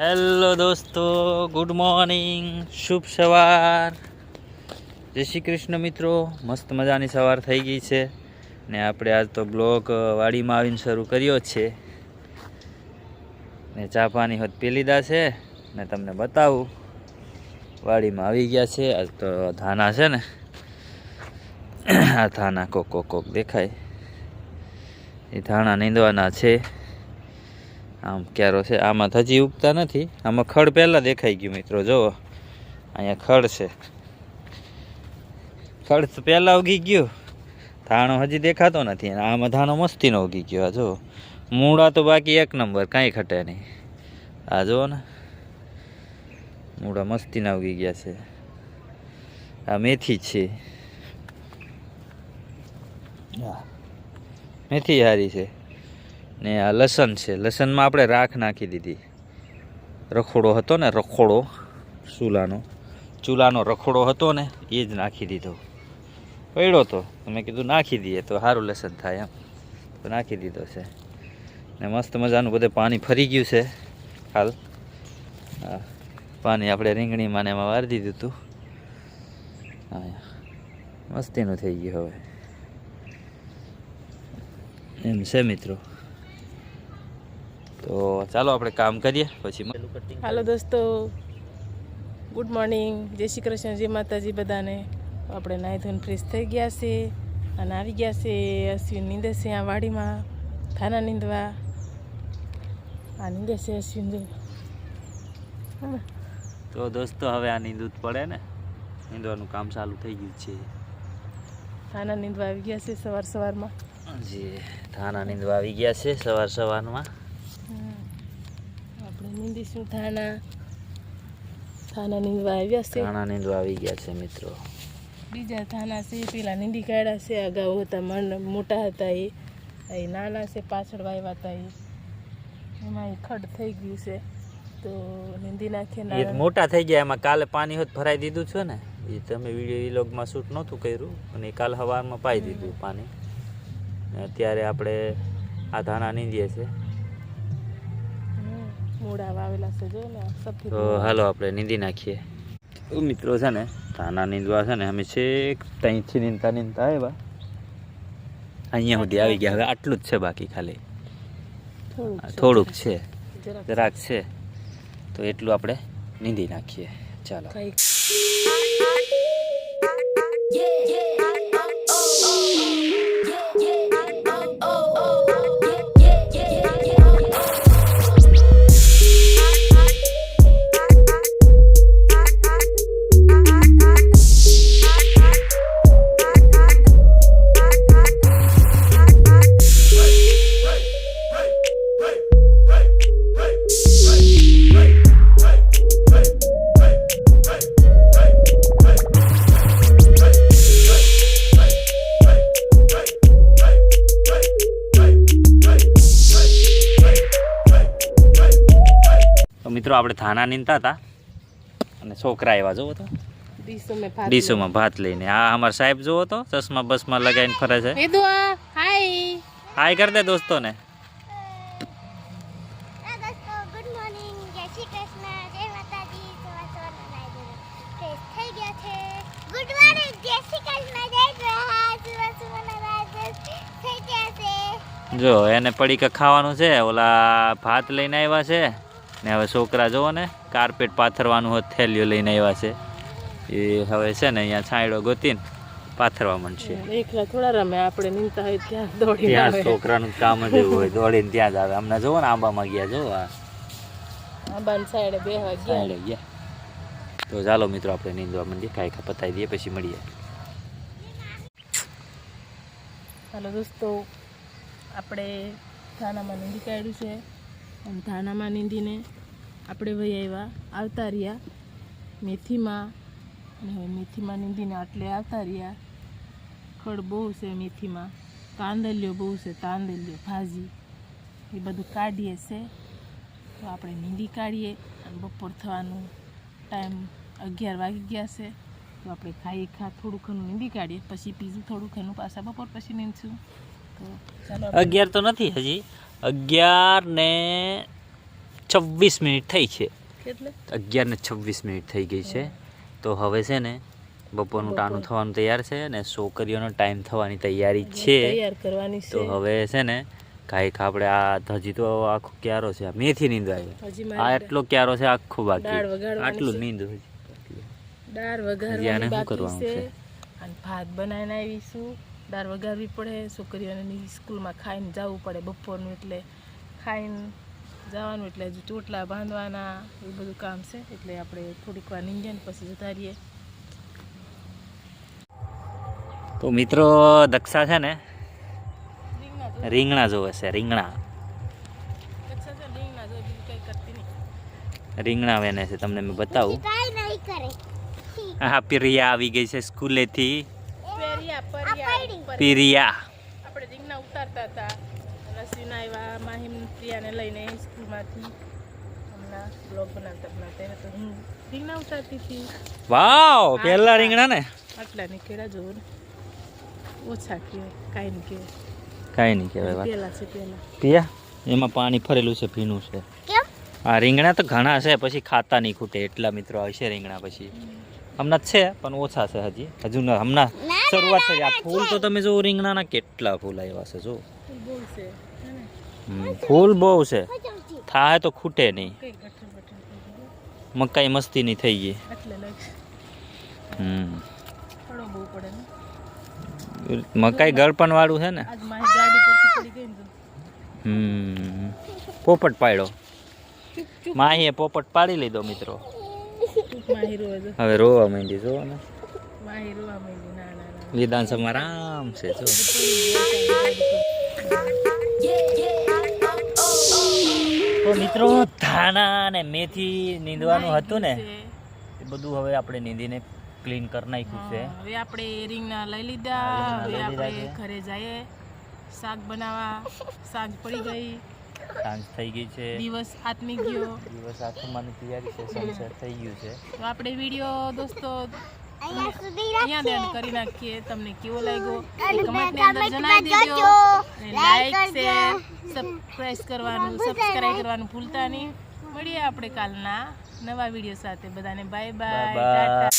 Hello દોસ્તો good morning શુભ સવાર. જય શ્રી કૃષ્ણ મિત્રો, મસ્ત મજાની સવાર થઈ ગઈ છે. ને આપણે આજ તો બ્લોગ વાડીમાં આવીને શરૂ કર્યો છે. ને ચા પાણી હોત પી લીધા છે, ને તમને બતાવું. વાડીમાં આવી ગયા છે, આજ તો ધાના છે ને. આ ધાના કોક કોક કોક દેખાય. એ ધાણા નીંદવાના છે. આમ ક્યારો છે, આમાં હજી ઉગતા નથી. આમાં ખડ પહેલાં દેખાઈ ગયું મિત્રો, જુઓ. અહીંયા ખડ છે. ખડ પહેલાં ઉગી ગયું. ધાણો હજી દેખાતો નથી અને આમાં ધાણો મસ્તીનો ઉગી ગયો, આ જુઓ. મૂળા તો બાકી એક નંબર, કાંઈ ખટે નહીં. આ જુઓ ને. મૂળા મસ્તીના ઉગી ગયા છે. આ મેથી છે. મેથી સારી છે. ને આ લસણ છે. લસણમાં આપણે રાખ નાખી દીધી. રખોડો હતો ને, રખોડો, ચૂલાનો. ચૂલાનો રખોડો હતો ને, એ જ નાખી દીધો. પડ્યો તો. મેં કીધું નાખી દઈએ તો સારું લસણ થાય એમ. તો નાખી દીધો છે. ને મસ્ત મજાનું બધે પાણી ફરી ગયું છે. હાલ. પાણી આપણે રીંગણીમાં ને એમાં વારી દીધું હતું મસ્તીનું થઈ ગયું હવે. એમ છે મિત્રો. તો ચાલો આપણે કામ કરીએ પછી હાલો દોસ્તો. ગુડ મોર્નિંગ જય શ્રી કૃષ્ણ જય માતાજી બધાને. આપણે નાહી ધોઈને ફ્રેશ થઈ ગયા છે અને આવી ગયા છે અશ્વિન નીંદે છે આ વાડીમાં. થાના નીંદવા. આ નીંદે છે અશ્વિન. તો દોસ્તો હવે આ નીંદવું પડે ને? નીંદવાનું કામ ચાલુ થઈ ગયું છે. થાના નીંદવા આવી ગયા છે સવાર સવારમાં. જી થાના નીંદવા આવી ગયા છે સવાર સવારમાં. આપણે નીંદીશું થાના? થાના નીંદવા આવ્યા છે? ધાણા નીંદવા આવી ગયા છે મિત્રો. બીજા થાના છે પેલા નીંદી કાઢ્યા છે અગાઉ હતા મન મોટા હતા એ. એ નાના છે પાછળ વાવ્યા હતા એ. એમાં ખડ થઈ ગયું છે. તો નીંદી નાખીએ એ મોટા થઈ ગયા એમાં કાલે પાણી હોત ભરાઈ દીધું છે ને? એ તમે વીડિયો વિલોગમાં શૂટ નહોતું કર્યું અને એ કાલ હવામાં પાઈ દીધું પાણી. અત્યારે આપણે આ ધાણા નીંદીએ છીએ. મૂળા વાવેલા છે જો ને સફેદ તો હાલો આપણે નીંદી નાખીએ. તો મિત્રો છે ને તાના નીંદવા છે ને અમે છેક ત્યાંથી નીંદતા નીંદતા આવ્યા. અહીંયા સુધી આવી ગયા હવે આટલું જ છે બાકી ખાલી. થોડુંક છે. જરાક. છે. તો એટલું આપણે નીંદી નાખીએ. ચાલો. મિત્રો આપણે થાના નીંદતા હતા. અને છોકરા એવા જોવો તો. ડીશો મેં ભાત લઈને. આ અમાર સાહેબ જોવો તો ચશ્મા બસમાં લગાવીને ફરે છે. હાય. હાય કરી દે દોસ્તોને. દોસ્તો ગુડ મોર્નિંગ જય શ્રી કૃષ્ણ. જય માતાજી. સવાર સવારમાં નાઈ ધોઈને ફ્રેશ થઈ ગયા છે. ગુડ મોર્નિંગ જય શ્રી કૃષ્ણ. જય પ્રહાર સવાર સવારના નાઈ ધોઈને થઈ ગયા છે. જો એને પડીકા ખાવાનું છે. ઓલા ભાત લઈને આવ્યા છે. ને હવે છોકરા જુઓ ને કાર્પેટ પાથરવાનું હોત થેલીઓ લઈને આવ્યા છે. એ હવે છે ને અહીંયા છાંયડો ગોતીને પાથરવા માંડશે. એકલા થોડા રમે આપણે નીંદતા હોય ત્યાં દોડી ત્યાં છોકરાનું કામ જ એવું હોય દોડીને ત્યાં જ આવે. હમણાં જુઓ ને આંબામાં ગયા જુઓ આ. આંબાની સાઈડે બેહવા ગયા. ગયા. તો ચાલો મિત્રો આપણે નીંદવા માંડીએ કાંઈ પતાવી દઈએ પછી મળીએ. હાલો દોસ્તો આપણે ખાનામાં નીંદી કાઢ્યું છે. અને ધાનામાં નીંદીને આપણે વહી આવ્યા. આવતા રહ્યા. મેથીમાં અને હવે મેથીમાં નીંદીને આટલે આવતા રહ્યા. ખડ બહુ છે મેથીમાં. તાંદલિયો બહુ છે, તાંદલિયો, ભાજી. એ બધું કાઢીએ છે. તો આપણે નીંદી કાઢીએ અને બપોર થવાનું ટાઈમ અગિયાર વાગી ગયા છે. તો આપણે ખાઈ ખા, થોડું ઘણું નીંદી કાઢીએ, પછી બીજું થોડું ઘણું પાછા બપોર પછી નીંદશું. અગિયાર તો નથી હજી. અગિયાર ને છવ્વીસ મિનિટ થઈ છે. અગિયાર ને છવ્વીસ મિનિટ થઈ ગઈ છે. તો હવે છે ને બપોરનું ટાણું થવાનું તૈયાર છે અને છોકરીઓનો ટાઈમ થવાની તૈયારી છે. કરવાની તો હવે છે ને કાંઈક આપણે આ હજી તો આખો ક્યારો છે. મેથી નીંદ આવી આ એટલો ક્યારો છે આખો બાકી. આટલું. નીંદ હજી. દાળ વઘારવાની બાકી કરવાનું છે. છે? અને ભાત બનાવીને આવીશું. દાળ વગાડવી પડે છોકરીઓને સ્કૂલમાં ખાઈને જવું પડે બપોરનું એટલે ખાઈને જવાનું એટલે હજુ ચોટલા બાંધવાના એ બધું કામ છે. એટલે આપણે થોડીક વાર નીંદીએ ને પછી જતા રહીએ. તો મિત્રો દક્ષા છે ને? રીંગણા જોવે. છે રીંગણા. રીંગણા જો બીજું કંઈ કરતી નહીં. રીંગણા વેને છે તમને મેં બતાવું. કાંઈ હા પ્રિયા આવી ગઈ છે સ્કૂલેથી. પેરિયા. આપણે રીંગણા ઉતારતા હતા. રસીના આવ્યા માહિમ પ્રિયાને લઈને સ્કૂલમાંથી. હમણાં બ્લોગ બનાવતા બનાવતા એને તો હું રીંગણા ઉતારતી હતી. વાવ પહેલા રીંગણા ને? આટલા નીકળ્યા જોવો ને ઓછા કહેવાય કાંઈ નહીં કહેવાય. કાંઈ નહીં કહેવાય પહેલા છે પહેલા. પિયા એમાં પાણી ફરેલું છે ભીનું છે. આ રીંગણા તો ઘણા છે પછી ખાતા નહીં ખૂટે. એટલા મિત્રો હશે રીંગણા પછી. હમણાં છે પણ ઓછા છે હજી. હજુ ન- હમણાં શરૂઆત થઈ આ ફૂલ તો તમે જો રીંગણાના કેટલા ફૂલ આવ્યા છે જો. ફૂલ બહુ છે હમ, ફૂલ બહુ છે. હજમથી. થાય તો ખૂટે નહીં. મકાઈ મસ્તી નહીં થઈ ગઈ. હમ. મકાઈ ગળપણ વાળું છે ને? હમ. પોપટ પાડ્યો. માહીએ પોપટ પાડી લીધો મિત્રો. હવે રોવા માંડી જો ને. માહી રોવા માંડી વિધાનસભામાં આરામ છે જો તો મિત્રો ધાણા ને મેથી નીંદવાનું હતું ને? એ બધું હવે આપણે નીંદીને ક્લીન કરી નાખ્યું છે. હવે આપણે રીંગણા લઈ લીધા હવે આપણે ઘરે જઈએ. શાક બનાવવા શાક પડી ગઈ. સાંજ થઈ ગઈ છે. દિવસ આત્મી ગયો દિવસ આથમવાની તૈયારી છે સનસેટ થઈ ગયું છે. તો આપણે વીડિયો દોસ્તો અહીંયા સુધી અહીંયા બેન કરી નાખીએ. તમને કેવો લાગ્યો? કમેન્ટની અંદર જણાવી દેજો. અને લાઈક. શેર સબસ્ક્રાઇબ કરવાનું સબસ્ક્રાઇબ કરવાનું ભૂલતા નહીં. મળીએ આપણે કાલના નવા વીડિયો સાથે. બધાને bye bye bye bye tata